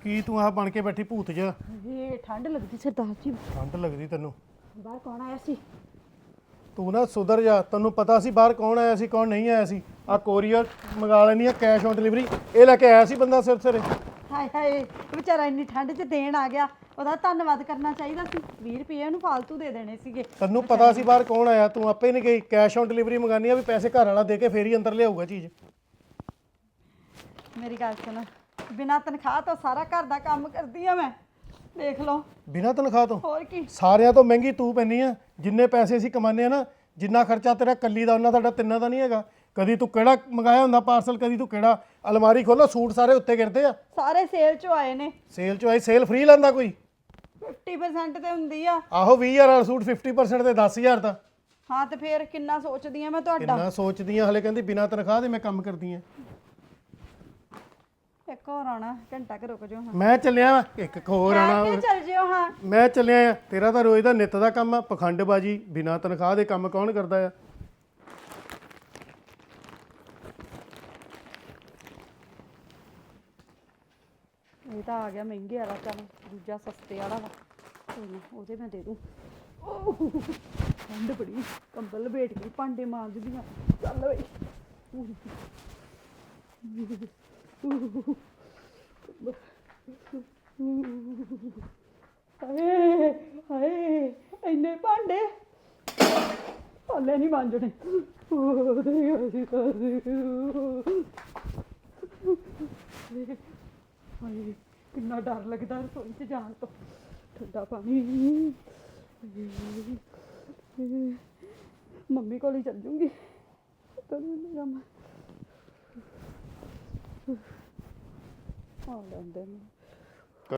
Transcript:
ਕੀ ਤੂੰ ਆਹ ਬਣ ਕੇ ਬੈਠੀ ਭੂਤ ਜਿਹਾ? ਇਹ ਠੰਡ ਲੱਗਦੀ ਸਰਦਾਰ ਜੀ ਠੰਡ ਲੱਗਦੀ ਤੈਨੂੰ। ਬਾਹਰ ਕੌਣ ਆਇਆ ਸੀ? ਤੂੰ ਨਾ ਸੁਧਰ ਜਾ ਤੈਨੂੰ ਪਤਾ ਸੀ ਬਾਹਰ ਕੌਣ ਆਇਆ ਸੀ ਕੌਣ ਨਹੀਂ ਆਇਆ ਸੀ। ਆ ਕੋਰੀਅਰ ਮੰਗਾ ਲੈਣੀ ਆ ਕੈਸ਼ ਔਨ ਡਿਲੀਵਰੀ ਇਹ ਲੈ ਕੇ ਆਇਆ ਸੀ ਬੰਦਾ ਸਿਰ ਸਿਰੇ। ਹਾਏ ਹਾਏ ਵਿਚਾਰਾ ਇੰਨੀ ਠੰਡ 'ਚ ਦੇਣ ਆ ਗਿਆ। ਉਹਦਾ ਧੰਨਵਾਦ ਕਰਨਾ ਚਾਹੀਦਾ ਸੀ। 20 ਰੁਪਏ ਉਹਨੂੰ ਫਾਲਤੂ ਦੇ ਦੇਣੇ ਸੀਗੇ। ਤੈਨੂੰ ਪਤਾ ਸੀ ਬਾਹਰ ਕੌਣ ਆਇਆ? ਤੂੰ ਆਪੇ ਨਹੀਂ ਗਈ। ਕੈਸ਼ ਔਨ ਡਿਲੀਵਰੀ ਮੰਗਾਨੀ ਆ ਵੀ ਪੈਸੇ ਘਰ ਵਾਲਾ ਦੇ ਕੇ ਫੇਰ ਹੀ ਅੰਦਰ ਲਿਆਊਗਾ ਚੀਜ਼। ਮੇਰੀ ਗੱਲ ਸੁਣ। ਬਿਨਾਂ ਤਨਖਾਹ ਤੋਂ ਸਾਰਾ ਘਰ ਦਾ ਕੰਮ ਕਰਦੀ ਆ ਮੈਂ। ਦੇਖ ਲਓ। ਬਿਨਾਂ ਤਨਖਾਹ ਤੋਂ? ਹੋਰ ਕੀ? ਸਾਰਿਆਂ ਤੋਂ ਮਹਿੰਗੀ ਤੂੰ ਪੈਣੀ ਆ। ਜਿੰਨੇ ਪੈਸੇ ਅਸੀਂ ਕਮਾਉਂਦੇ ਆ ਨਾ ਜਿੰਨਾ ਖਰਚਾ ਤੇਰਾ ਕੱਲੀ ਦਾ ਉਹਨਾਂ ਸਾਡਾ ਤਿੰਨਾਂ ਦਾ ਨਹੀਂ ਹੈਗਾ। ਕਦੀ ਤੂੰ ਕਿਹੜਾ ਮੰਗਾਇਆ ਹੁੰਦਾ ਪਾਰਸਲ ਕਦੀ ਤੂੰ ਕਿਹੜਾ? ਅਲਮਾਰੀ ਖੋਲੋ ਸੂਟ ਸਾਰੇ ਉੱਤੇ ਗਿਰਦੇ ਆ। ਸਾਰੇ ਸੇਲ 'ਚੋਂ ਆਏ ਨੇ। ਸੇਲ ਚੋਂ ਆਈ ਸੇਲ ਫ੍ਰੀ ਲੈਂਦਾ ਕੋਈ? 50% ਤੇ ਹੁੰਦੀ ਆ। ਆਹੋ 20000 ਵਾਲਾ ਸੂਟ 50% ਤੇ 10000 ਦਾ ਹਾਂ ਤੇ ਫੇਰ ਕਿੰਨਾ ਸੋਚਦੀ ਆ ਮੈਂ ਤੁਹਾਡਾ? ਕਿੰਨਾ ਸੋਚਦੀਆਂ ਹਲੇ ਕਹਿੰਦੀ ਬਿਨਾਂ ਤਨਖਾਹ ਦੇ ਮੈਂ ਕੰਮ ਕਰਦੀ ਆ। ਇੱਕ ਹੋਰ ਆਣਾ ਘੰਟਾ ਕੁ ਰੁਕ ਜਾਓ ਹਾਂ। ਮੈਂ ਚੱਲਿਆ ਵਾਂ, ਇੱਕ ਇੱਕ ਹੋਰ ਆਣਾ ਕੇ ਚੱਲ ਜਿਓ ਹਾਂ। ਮੈਂ ਚੱਲਿਆ ਆ ਤੇਰਾ ਤਾਂ ਰੋਜ਼ ਦਾ ਨਿੱਤ ਦਾ ਕੰਮ ਆ ਪਖੰਡਬਾਜੀ ਬਿਨਾਂ ਤਨਖਾਹ ਦੇ ਕੰਮ ਕੌਣ ਕਰਦਾ ਆ? ਇਹ ਤਾਂ ਆ ਗਿਆ ਮਹਿੰਗੇ ਵਾਲਾ ਚੱਲ ਦੂਜਾ ਸਸਤੇ ਵਾਲਾ ਵਾ। ਕੋਈ ਨਾ, ਉਹਦੇ ਮੈਂ ਦੇ ਦੂੰ। ਓਹ, ਠੰਡ ਬੜੀ ਕੰਬਲ ਲਪੇਟ ਕੇ ਭਾਂਡੇ ਮਾਂਜਦੀਆਂ ਚੱਲ ਬਈ। ਹਾਏ ਹਾਏ ਇੰਨੇ ਭਾਂਡੇ। ਹਲੇ ਨਹੀਂ ਮਾਂਜਣੇ। ਉਹਦੇ ਅਸੀਂ ਕਰਦੇ ਹਾਏ, ਕਿੰਨਾ ਡਰ ਲੱਗਦਾ ਰਸੋਈ 'ਚ ਜਾਣ ਤੋਂ। ਠੰਡਾ ਪਾਣੀ। ਮੰਮੀ ਕੋਲ ਹੀ ਚੱਲ ਜੂੰਗੀ। ਤੈਨੂੰ ਨਹੀਂ ਕੰਮ ਆ ਲੈਂਦੇ ਨੇ।